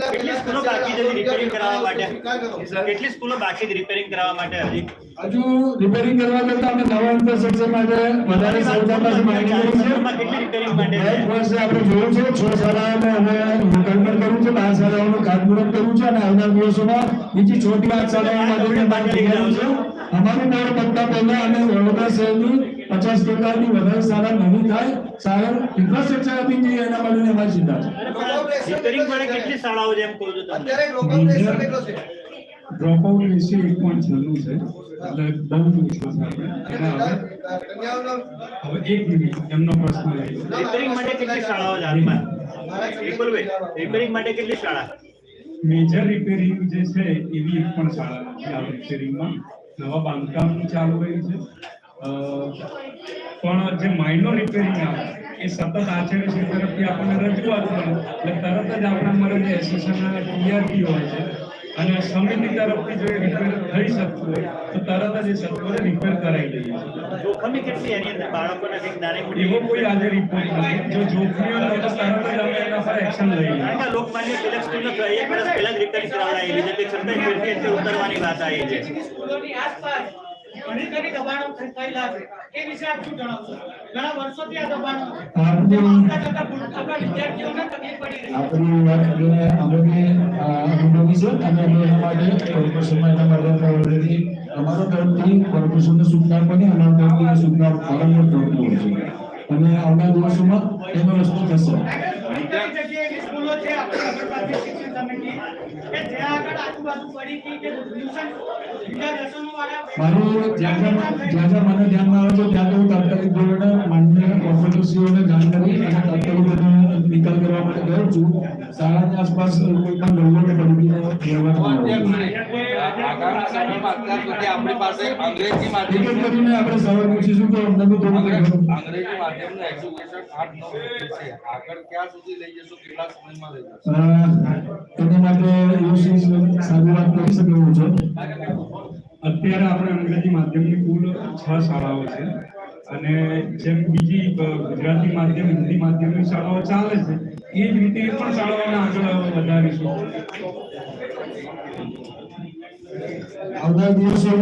કેટલી સ્કૂલો બાકી છે રિપેરિંગ કરાવવા માટે? કેટલી સ્કૂલો બાકી છે રિપેરિંગ કરાવવા માટે હજી? હજુ રિપેરિંગ કરવા કરતા અમે નવા ઇન્ફ્રાસ્ટ્રક્ચર માટે વધારે સરકાર પાસે માંગણી કરી છે કેટલી રિપેરિંગ માટે વર્ષે આપણે જોયું છે છ શાળાઓને અમે લોકાર્પણ કર્યું છે બાર શાળાઓનું ખાતમુહૂર્ત કર્યું છે અને આવનાર દિવસોમાં બીજી છોટી આઠ શાળાઓ માટે બાકી તૈયારી છે? અમારી બોર્ડ પત્તા પહેલા અને વડોદરા શહેરની પચાસ ટકાની વધારે શાળા નવી થાય સારા ઇન્ફ્રાસ્ટ્રક્ચર આપી જઈએ એના માટે અમારી ચિંતા છે. કેટલી શાળાઓ છે એમ કહું છું અત્યારે ડ્રોપઆઉટ રેશિયો કેટલો છે? ડ્રોપઆઉટ રેશિયો એક પોઈન્ટ છન્નું છે. એટલે બહુ ઓછો છે આપણે. હવે બધા કન્યાઓનો હવે એક મિનિટ એમનો પ્રશ્ન રિપેરિંગ માટે કેટલી શાળાઓ છે રિપેરિંગ માટે કેટલી શાળા? મેજર રિપેરિંગ જે છે એવી એક પણ શાળા નથી રિપેરિંગમાં નવા બાંધકામ ચાલુ કર્યું છે. પણ જે માઇનોર રિપેરિંગ આવે એ સતત આચાર્ય શ્રી તરફથી આપણને રજૂઆત કરે. એટલે તરત જ આપણા મળે જે એસોસિએશનના ટીઆરપી હોય છે અને સમિતિ તરફથી જો એ રિપેર થઈ શકતું હોય તો તરત જ એ સત્વરે રિપેર કરાવી દઈએ જોખમી કેટલી એની અંદર? બાળકોને કંઈક નાની એવો કોઈ આજે રિપોર્ટ નથી. જો જોખમી હોય તો તરત જ અમે એના પર એક્શન લઈએ કારણ કે લોકમાન્ય તિલક સ્કૂલનો એક વર્ષ પહેલા જ રિપેરિંગ કરાવડાવેલી છે. તે છતાંય ફરીથી અત્યારે ઉતરવાની વાત આવી છે. સ્કૂલોની આસપાસ ઘણી ખરી દબાણો થયેલા છે એ વિશે આપ શું જણાવશો? ઘણા વર્ષોથી આ દબાણો આપણી- વાત કરીને અમે અનુભવી છે અને અમે એના માટે કોર્પોરેશનમાં એના માટે ઓલરેડી અમારો તરફથી કોર્પોરેશનને સૂચના બની અમારા તરફથી સૂચના પાલન કરતું છે અને આવનાર દિવસોમાં એનો રસ્તો થશે. ઘણી કે જ્યાં કે જ્યાં જ્યાં ધ્યાનમાં આવે છે તો હું તાત્કાલિક ધોરણે માનનીય કોર્પોરેટરશ્રીઓને જાણ નિકાલ કરવા માટે ગયો છું. શાળાની આસપાસ કોઈ પણ ગરબડ પડી અત્યારે આપણે અંગ્રેજી માધ્યમની કુલ છ શાળાઓ છે અને જેમ બીજી ગુજરાતી માધ્યમ, હિન્દી માધ્યમની શાળાઓ ચાલે છે. એ જ રીતે પણ શાળાઓને આગળ વધારીશું આવનાર દિવસોમાં